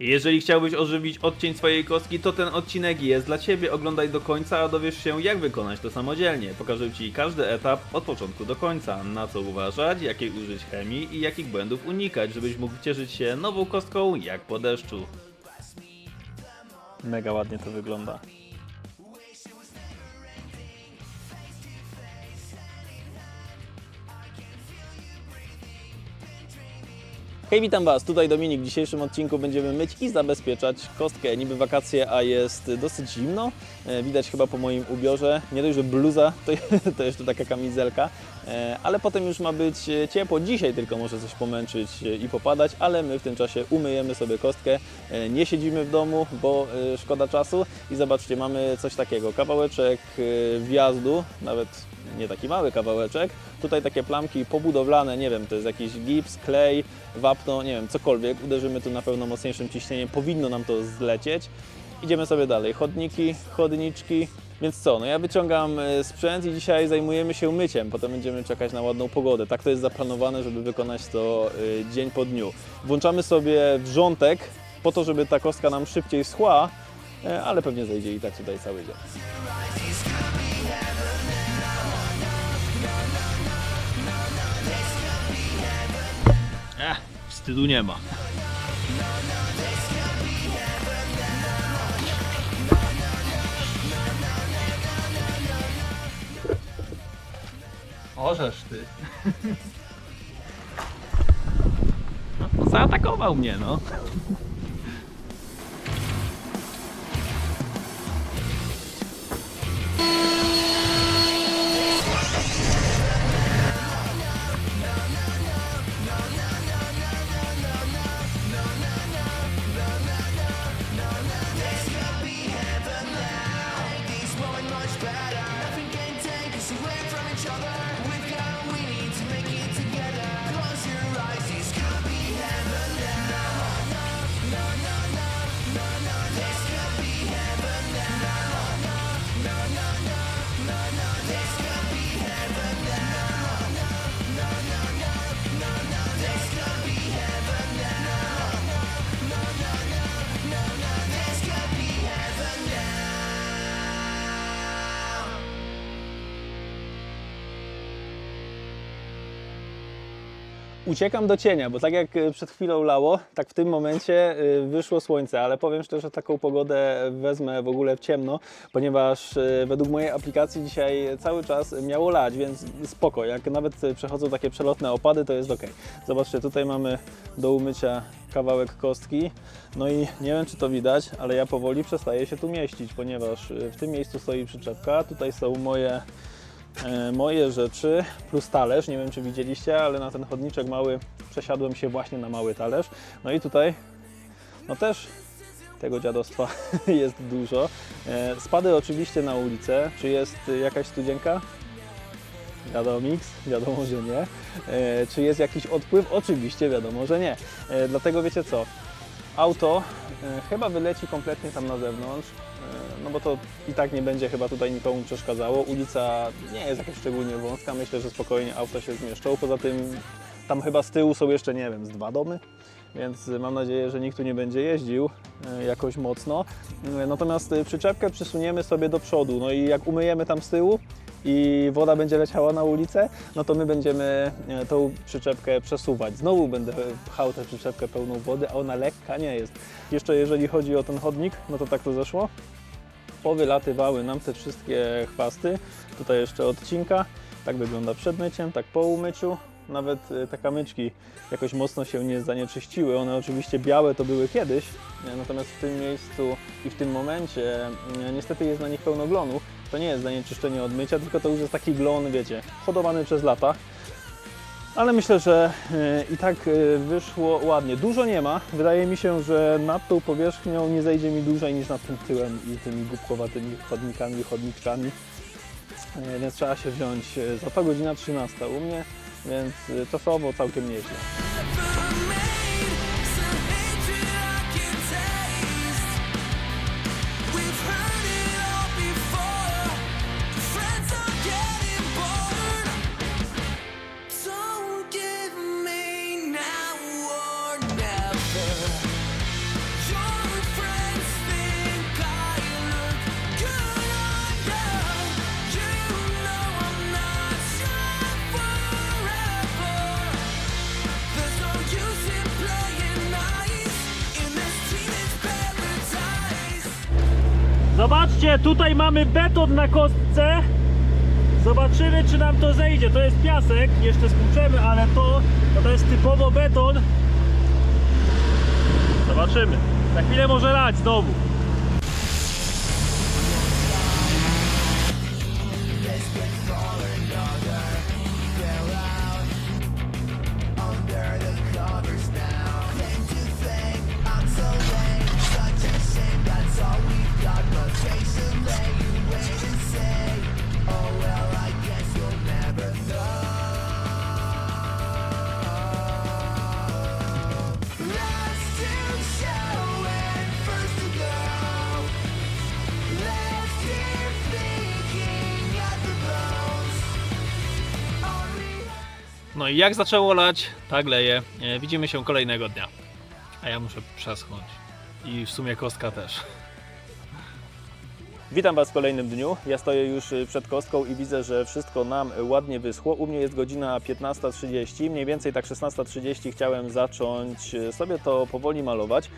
Jeżeli chciałbyś ożywić odcień swojej kostki, to ten odcinek jest dla Ciebie. Oglądaj do końca, a dowiesz się jak wykonać to samodzielnie. Pokażę Ci każdy etap od początku do końca. Na co uważać, jakiej użyć chemii i jakich błędów unikać, żebyś mógł cieszyć się nową kostką jak po deszczu. Mega ładnie to wygląda. Hej, witam Was, tutaj Dominik. W dzisiejszym odcinku będziemy myć i zabezpieczać kostkę. Niby wakacje, a jest dosyć zimno. E, Widać chyba po moim ubiorze. Nie dość, że bluza, to, to jeszcze taka kamizelka. E, Ale potem już ma być e, ciepło. Dzisiaj tylko może coś pomęczyć e, i popadać, ale my w tym czasie umyjemy sobie kostkę. Nie siedzimy w domu, bo szkoda czasu. I zobaczcie, mamy coś takiego. Kawałeczek wjazdu, nawet nie taki mały kawałeczek. Tutaj takie plamki pobudowlane, nie wiem, to jest jakiś gips, klej, wapno, nie wiem, cokolwiek. Uderzymy tu na pewno mocniejszym ciśnieniem, powinno nam to zlecieć. Idziemy sobie dalej. Chodniki, chodniczki. Więc co, no ja wyciągam e, sprzęt i dzisiaj zajmujemy się myciem, potem będziemy czekać na ładną pogodę. Tak to jest zaplanowane, żeby wykonać to e, dzień po dniu. Włączamy sobie wrzątek po to, żeby ta kostka nam szybciej schła, e, ale pewnie zejdzie i tak tutaj cały dzień. Ech, wstydu nie ma. Orzesz ty. No, zaatakował mnie, no. Uciekam do cienia, bo tak jak y, przed chwilą lało, tak w tym momencie y, wyszło słońce, ale powiem szczerze, że taką pogodę wezmę w ogóle w ciemno, ponieważ y, według mojej aplikacji dzisiaj cały czas miało lać, więc spoko. Jak nawet przechodzą takie przelotne opady, to jest ok. Zobaczcie, tutaj mamy do umycia kawałek kostki. No i nie wiem, czy to widać, ale ja powoli przestaję się tu mieścić, ponieważ w tym miejscu stoi przyczepka, tutaj są moje moje rzeczy plus talerz. Nie wiem, czy widzieliście, ale na ten chodniczek mały przesiadłem się właśnie na mały talerz. No i tutaj, no też tego dziadostwa jest dużo. E, Spady oczywiście na ulicę. Czy jest jakaś studzienka? Wiadomix, wiadomo, że nie. E, Czy jest jakiś odpływ? Oczywiście wiadomo, że nie. E, Dlatego wiecie co? Auto e, chyba wyleci kompletnie tam na zewnątrz, e, no bo to i tak nie będzie chyba tutaj nikomu przeszkadzało. Ulica nie jest jakaś szczególnie wąska, myślę, że spokojnie auta się zmieszczą. Poza tym tam chyba z tyłu są jeszcze, nie wiem, z dwa domy, więc mam nadzieję, że nikt tu nie będzie jeździł e, jakoś mocno. E, Natomiast e, przyczepkę przysuniemy sobie do przodu, no i jak umyjemy tam z tyłu, i woda będzie leciała na ulicę, no to my będziemy e, tą przyczepkę przesuwać. Znowu będę pchał tę przyczepkę pełną wody, a ona lekka nie jest. Jeszcze jeżeli chodzi o ten chodnik, no to tak to zeszło. Powylatywały nam te wszystkie chwasty. Tutaj jeszcze odcinka. Tak wygląda przed myciem, tak po umyciu. Nawet e, te kamyczki jakoś mocno się nie zanieczyściły. One oczywiście białe to były kiedyś, natomiast w tym miejscu i w tym momencie e, niestety jest na nich pełno glonu. To nie jest zanieczyszczenie od mycia, tylko to już jest taki glon, wiecie, hodowany przez lata. Ale myślę, że e, i tak e, wyszło ładnie. Dużo nie ma. Wydaje mi się, że nad tą powierzchnią nie zejdzie mi dłużej niż nad tym tyłem i tymi głupkowatymi chodnikami, chodniczkami. E, Więc trzeba się wziąć. Za to godzina 13 u mnie, więc czasowo całkiem nieźle. Zobaczcie, tutaj mamy beton na kostce. Zobaczymy, czy nam to zejdzie. To jest piasek, jeszcze spłuczemy, ale to, to, jest typowo beton. Zobaczymy. Za chwilę może lać znowu. I jak zaczęło lać, tak leje. E, Widzimy się kolejnego dnia. A ja muszę przeschnąć. I w sumie kostka też. Witam Was w kolejnym dniu. Ja stoję już y, przed kostką i widzę, że wszystko nam ładnie wyschło. U mnie jest godzina 15.30, mniej więcej tak 16.30 chciałem zacząć y, sobie to powoli malować.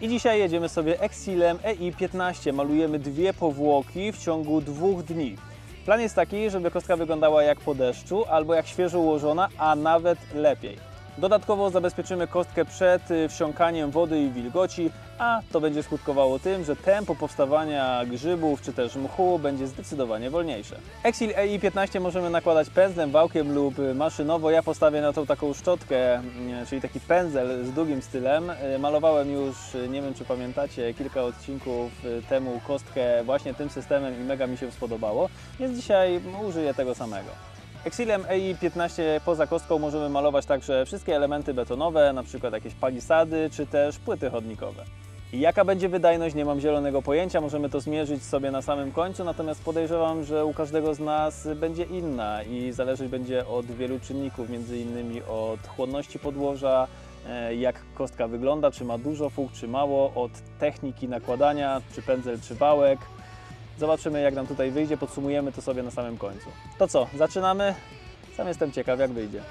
I dzisiaj jedziemy sobie Exilem EI15. Malujemy dwie powłoki w ciągu dwóch dni. Plan jest taki, żeby kostka wyglądała jak po deszczu albo jak świeżo ułożona, a nawet lepiej. Dodatkowo zabezpieczymy kostkę przed y, wsiąkaniem wody i wilgoci, a to będzie skutkowało tym, że tempo powstawania grzybów czy też mchu będzie zdecydowanie wolniejsze. Exil EI15 możemy nakładać pędzlem, wałkiem lub y, maszynowo. Ja postawię na tą taką szczotkę, y, czyli taki pędzel z długim stylem. Malowałem już, nie wiem czy pamiętacie, kilka odcinków temu kostkę właśnie tym systemem i mega mi się spodobało, więc dzisiaj użyję tego samego. Exilem EI15 poza kostką możemy malować także wszystkie elementy betonowe, przykład jakieś palisady czy też płyty chodnikowe. I jaka będzie wydajność, nie mam zielonego pojęcia, możemy to zmierzyć sobie na samym końcu, natomiast podejrzewam, że u każdego z nas będzie inna i zależeć będzie od wielu czynników, między innymi od chłodności podłoża, e, jak kostka wygląda, czy ma dużo fug, czy mało, od techniki nakładania, czy pędzel, czy wałek. Zobaczymy jak nam tutaj wyjdzie, podsumujemy to sobie na samym końcu. To co, zaczynamy? Sam jestem ciekaw jak wyjdzie.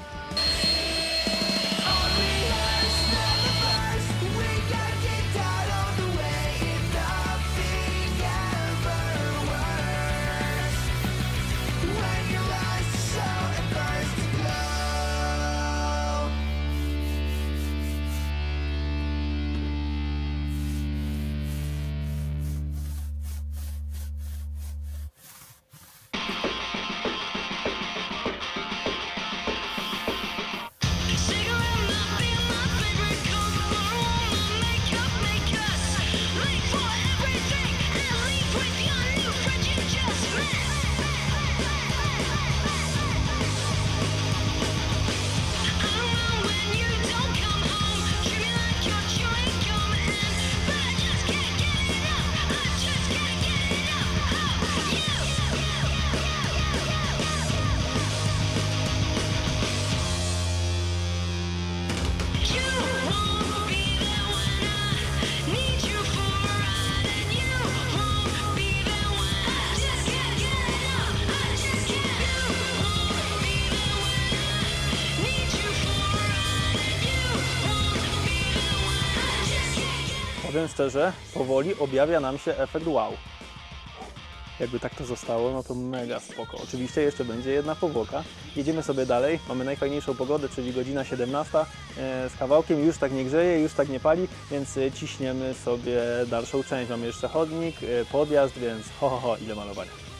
Powiem szczerze, powoli objawia nam się efekt wow. Jakby tak to zostało, no to mega spoko. Oczywiście jeszcze będzie jedna powłoka. Jedziemy sobie dalej. Mamy najfajniejszą pogodę, czyli godzina 17. E, Z kawałkiem już tak nie grzeje, już tak nie pali, więc e, ciśniemy sobie dalszą część. Mamy jeszcze chodnik, e, podjazd, więc ho, ho, ho, ile malowania.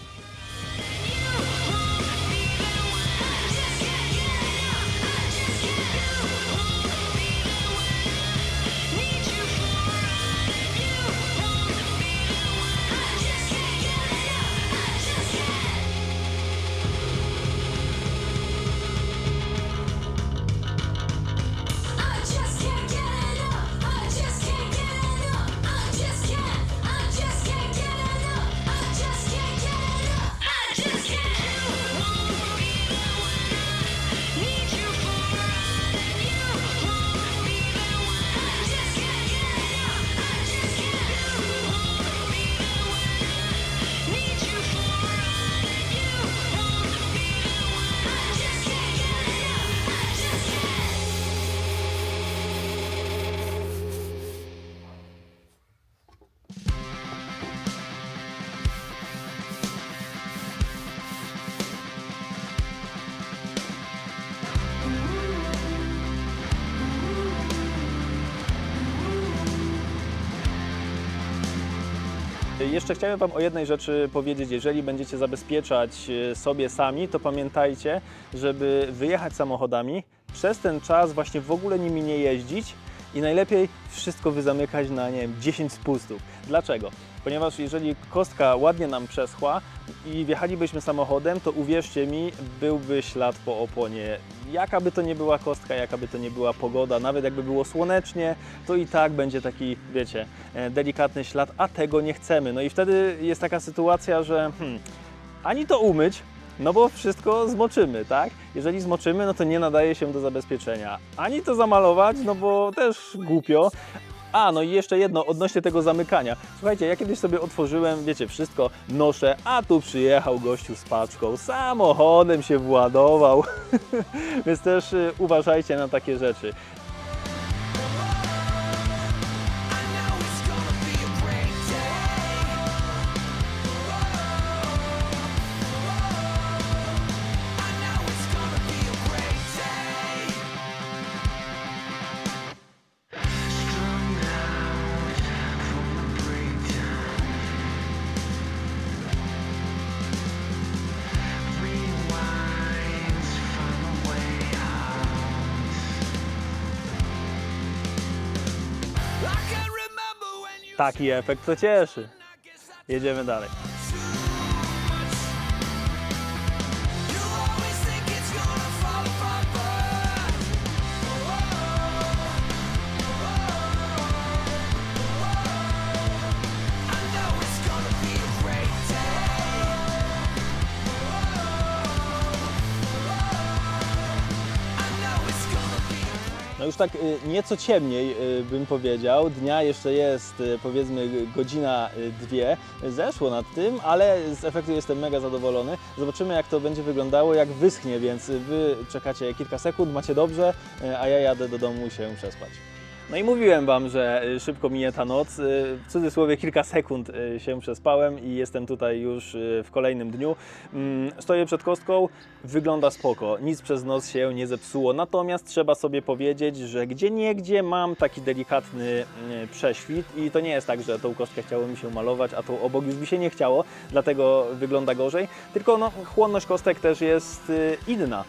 Jeszcze chciałem Wam o jednej rzeczy powiedzieć. Jeżeli będziecie zabezpieczać e, sobie sami, to pamiętajcie, żeby wyjechać samochodami, przez ten czas właśnie w ogóle nimi nie jeździć i najlepiej wszystko wyzamykać na, nie wiem, 10 spustów. Dlaczego? Ponieważ jeżeli kostka ładnie nam przeschła i wjechalibyśmy samochodem, to uwierzcie mi, byłby ślad po oponie. Jaka by to nie była kostka, jaka by to nie była pogoda, nawet jakby było słonecznie, to i tak będzie taki, wiecie, e, delikatny ślad, a tego nie chcemy. No i wtedy jest taka sytuacja, że hmm, ani to umyć, no bo wszystko zmoczymy, tak? Jeżeli zmoczymy, no to nie nadaje się do zabezpieczenia. Ani to zamalować, no bo też głupio. A, no i jeszcze jedno odnośnie tego zamykania. Słuchajcie, ja kiedyś sobie otworzyłem, wiecie, wszystko noszę, a tu przyjechał gościu z paczką, samochodem się władował. Więc też y, uważajcie na takie rzeczy. Taki efekt to cieszy. Jedziemy dalej. Już tak y, nieco ciemniej y, bym powiedział. Dnia jeszcze jest y, powiedzmy godzina dwie. Zeszło nad tym, ale z efektu jestem mega zadowolony. Zobaczymy jak to będzie wyglądało, jak wyschnie, więc wy czekacie kilka sekund, macie dobrze, a ja jadę do domu się przespać. No i mówiłem Wam, że y, szybko minie ta noc. Y, W cudzysłowie kilka sekund y, się przespałem i jestem tutaj już w kolejnym dniu. Mm, Stoję przed kostką, wygląda spoko, nic przez noc się nie zepsuło. Natomiast trzeba sobie powiedzieć, że gdzie niegdzie mam taki delikatny prześwit i to nie jest tak, że tą kostkę chciało mi się malować, a tą obok już mi się nie chciało, dlatego wygląda gorzej. Tylko no, chłonność kostek też jest inna.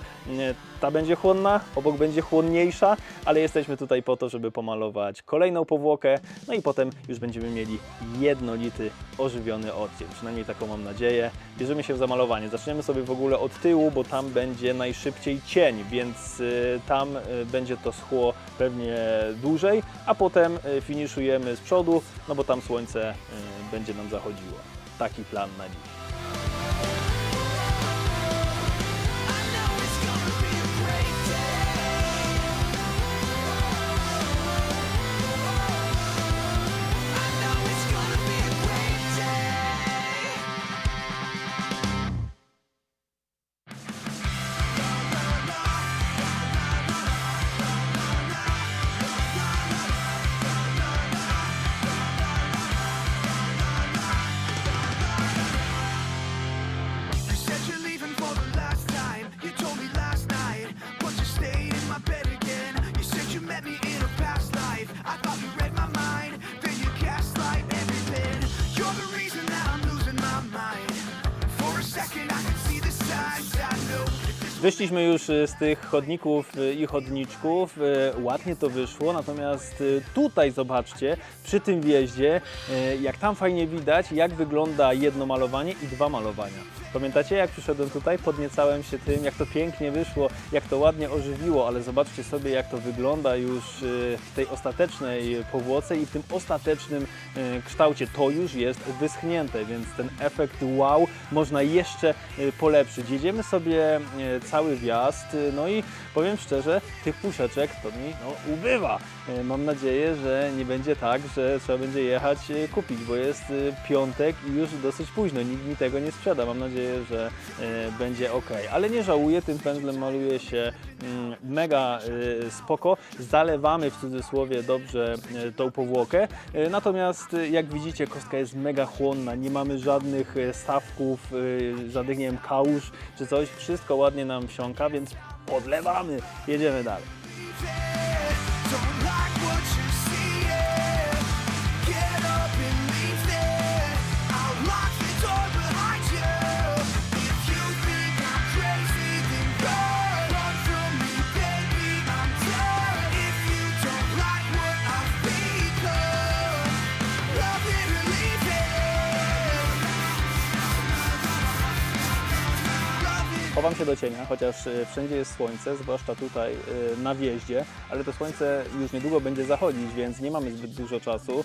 Ta będzie chłonna, obok będzie chłonniejsza, ale jesteśmy tutaj po to, żeby pomalować kolejną powłokę, no i potem już będziemy mieli jednolity, ożywiony odcień. Przynajmniej taką mam nadzieję. Bierzemy się w zamalowanie. Zaczniemy sobie w ogóle od tyłu, bo tam będzie najszybciej cień, więc y, tam y, będzie to schło pewnie dłużej, a potem y, finiszujemy z przodu, no bo tam słońce będzie nam zachodziło. Taki plan na dziś. Wyszliśmy już y, z tych chodników y, i chodniczków. y, Ładnie to wyszło, natomiast tutaj zobaczcie, przy tym wjeździe, jak tam fajnie widać, jak wygląda jedno malowanie i dwa malowania. Pamiętacie, jak przyszedłem tutaj, podniecałem się tym, jak to pięknie wyszło, jak to ładnie ożywiło, ale zobaczcie sobie, jak to wygląda już y, w tej ostatecznej powłoce i w tym ostatecznym y, kształcie. To już jest wyschnięte, więc ten efekt wow można jeszcze y, polepszyć. Jedziemy sobie cały wjazd, no i powiem szczerze, tych puszeczek to mi no, ubywa. Y, Mam nadzieję, że nie będzie tak, że trzeba będzie jechać y, kupić, bo jest y, piątek i już dosyć późno, nikt mi tego nie sprzeda. Mam nadzieję, że będzie ok. Ale nie żałuję, tym pędzlem maluje się mm, mega spoko. Zalewamy w cudzysłowie dobrze tą powłokę. Natomiast jak widzicie, kostka jest mega chłonna, nie mamy żadnych stawków, żadnych nie wiem, kałuż czy coś. Wszystko ładnie nam wsiąka, więc podlewamy. Jedziemy dalej. Chowam się do cienia, chociaż y, wszędzie jest słońce, zwłaszcza tutaj y, na wjeździe, ale to słońce już niedługo będzie zachodzić, więc nie mamy zbyt dużo czasu.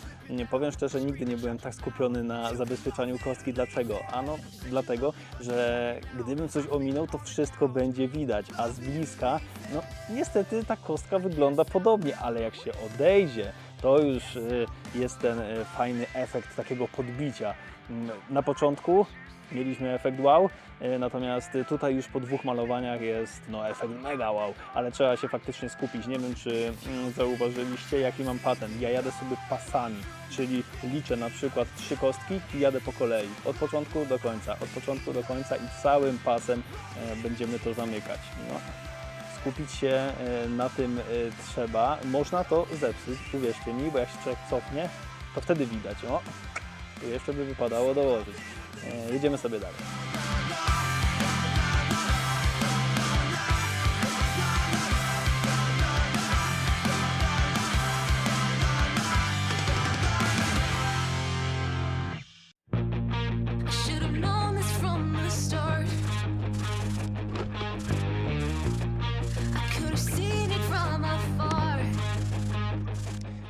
Powiem szczerze, nigdy nie byłem tak skupiony na zabezpieczaniu kostki. Dlaczego? Ano dlatego, że gdybym coś ominął, to wszystko będzie widać, a z bliska, no niestety ta kostka wygląda podobnie, ale jak się odejdzie, to już y, jest ten y, fajny efekt takiego podbicia. Mm, Na początku mieliśmy efekt wow, y, natomiast tutaj już po dwóch malowaniach jest no, efekt mega wow, ale trzeba się faktycznie skupić. Nie wiem, czy mm, zauważyliście, jaki mam patent. Ja jadę sobie pasami, czyli liczę na przykład trzy kostki i jadę po kolei, od początku do końca, od początku do końca i całym pasem e, będziemy to zamykać. No skupić się e, na tym e, trzeba. Można to zepsuć, uwierzcie mi, bo jak się człowiek cofnie, to wtedy widać. O, tu jeszcze by wypadało dołożyć. E, Jedziemy sobie dalej.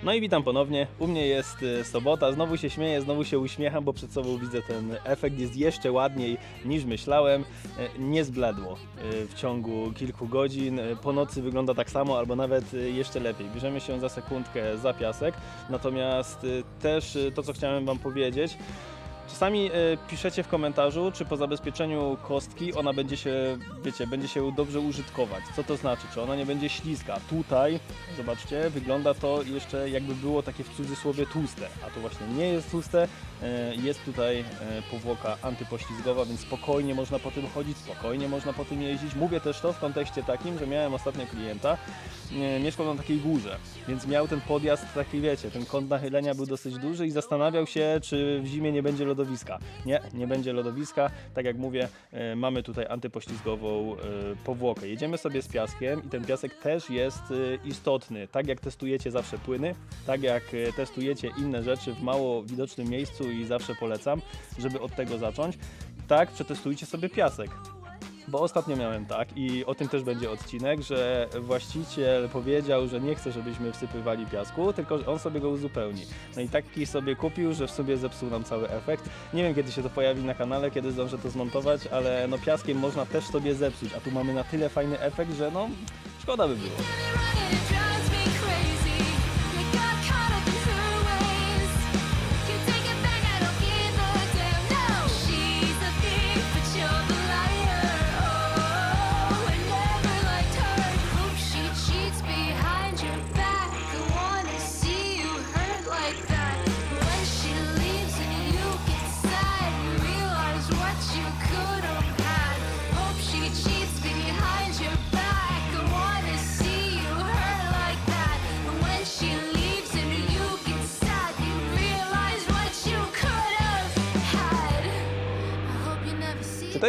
No i witam ponownie. U mnie jest e, sobota. Znowu się śmieję, znowu się uśmiecham, bo przed sobą widzę ten efekt. Jest jeszcze ładniej niż myślałem. E, Nie zbladło e, w ciągu kilku godzin. Po nocy wygląda tak samo, albo nawet jeszcze lepiej. Bierzemy się za sekundkę za piasek. Natomiast też to, co chciałem Wam powiedzieć, Czasami e, piszecie w komentarzu, czy po zabezpieczeniu kostki ona będzie się, wiecie, będzie się dobrze użytkować. Co to znaczy? Czy ona nie będzie śliska? Tutaj, zobaczcie, wygląda to jeszcze jakby było takie w cudzysłowie tłuste, a to właśnie nie jest tłuste. E, Jest tutaj e, powłoka antypoślizgowa, więc spokojnie można po tym chodzić, spokojnie można po tym jeździć. Mówię też to w kontekście takim, że miałem ostatnio klienta, e, mieszkał na takiej górze, więc miał ten podjazd taki, wiecie, ten kąt nachylenia był dosyć duży i zastanawiał się, czy w zimie nie będzie lodowiska. Nie, nie będzie lodowiska. Tak jak mówię, e, mamy tutaj antypoślizgową e, powłokę. Jedziemy sobie z piaskiem i ten piasek też jest e, istotny. Tak jak testujecie zawsze płyny, tak jak testujecie inne rzeczy w mało widocznym miejscu i zawsze polecam, żeby od tego zacząć, tak przetestujcie sobie piasek. Bo ostatnio miałem tak i o tym też będzie odcinek, że właściciel powiedział, że nie chce, żebyśmy wsypywali piasku, tylko że on sobie go uzupełni. No i taki sobie kupił, że w sobie zepsuł nam cały efekt. Nie wiem kiedy się to pojawi na kanale, kiedy zdążę to zmontować, ale no piaskiem można też sobie zepsuć, a tu mamy na tyle fajny efekt, że no szkoda by było.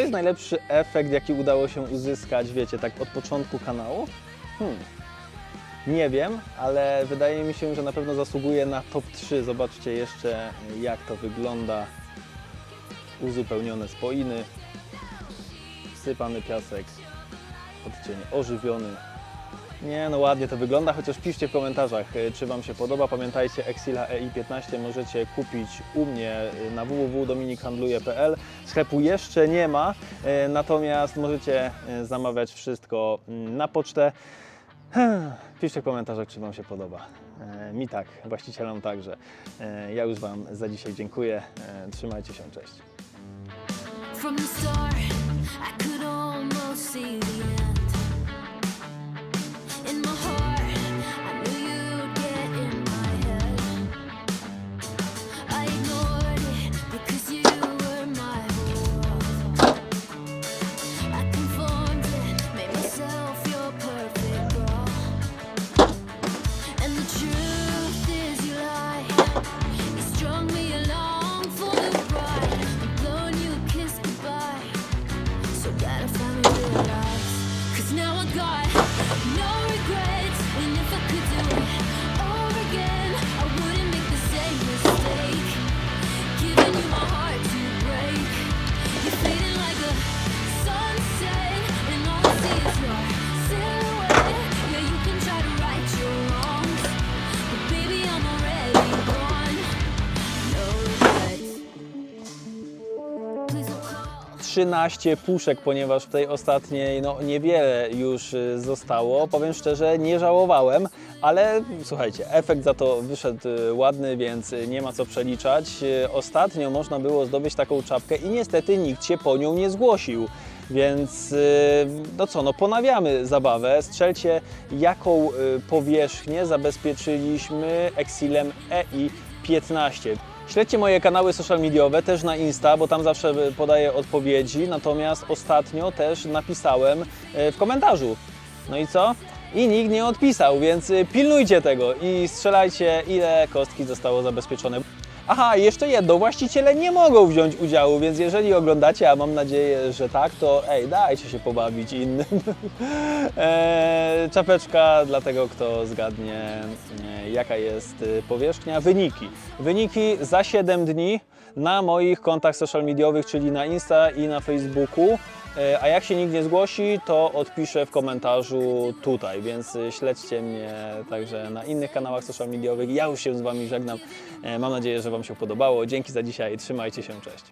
Jest najlepszy efekt, jaki udało się uzyskać, wiecie, tak od początku kanału? Hmm. Nie wiem, ale wydaje mi się, że na pewno zasługuje na top 3. Zobaczcie jeszcze, jak to wygląda. Uzupełnione spoiny, wsypany piasek, odcień ożywiony. Nie, no ładnie to wygląda, chociaż piszcie w komentarzach, y, czy Wam się podoba. Pamiętajcie, Exila EI15 możecie kupić u mnie y, na www.dominikhandluje.pl. Sklepu jeszcze nie ma, y, natomiast możecie zamawiać wszystko mm, na pocztę. Piszcie w komentarzach, czy Wam się podoba. E, Mi tak, właścicielom także. E, Ja już Wam za dzisiaj dziękuję. E, Trzymajcie się, cześć. From the start, I could almost see the end. 13 puszek, ponieważ w tej ostatniej no, niewiele już y, zostało. Powiem szczerze, nie żałowałem, ale słuchajcie, efekt za to wyszedł y, ładny, więc y, nie ma co przeliczać. Ostatnio można było zdobyć taką czapkę i niestety nikt się po nią nie zgłosił. Więc no co, no ponawiamy zabawę. Strzelcie, jaką powierzchnię zabezpieczyliśmy Exilem EI15. Śledźcie moje kanały social mediowe, też na Insta, bo tam zawsze podaję odpowiedzi. Natomiast ostatnio też napisałem y, w komentarzu. No i co? I nikt nie odpisał, więc y, pilnujcie tego i strzelajcie, ile kostki zostało zabezpieczone. Aha, jeszcze jedno, właściciele nie mogą wziąć udziału, więc jeżeli oglądacie, a mam nadzieję, że tak, to ej, dajcie się pobawić innym. Eee, Czapeczka dla tego, kto zgadnie, e, jaka jest y, powierzchnia. Wyniki. Wyniki za 7 dni na moich kontach social mediowych, czyli na Insta i na Facebooku. E, A jak się nikt nie zgłosi, to odpiszę w komentarzu tutaj, więc y, śledźcie mnie także na innych kanałach social mediowych. Ja już się z Wami żegnam. E, Mam nadzieję, że Wam się podobało. Dzięki za dzisiaj, trzymajcie się, cześć.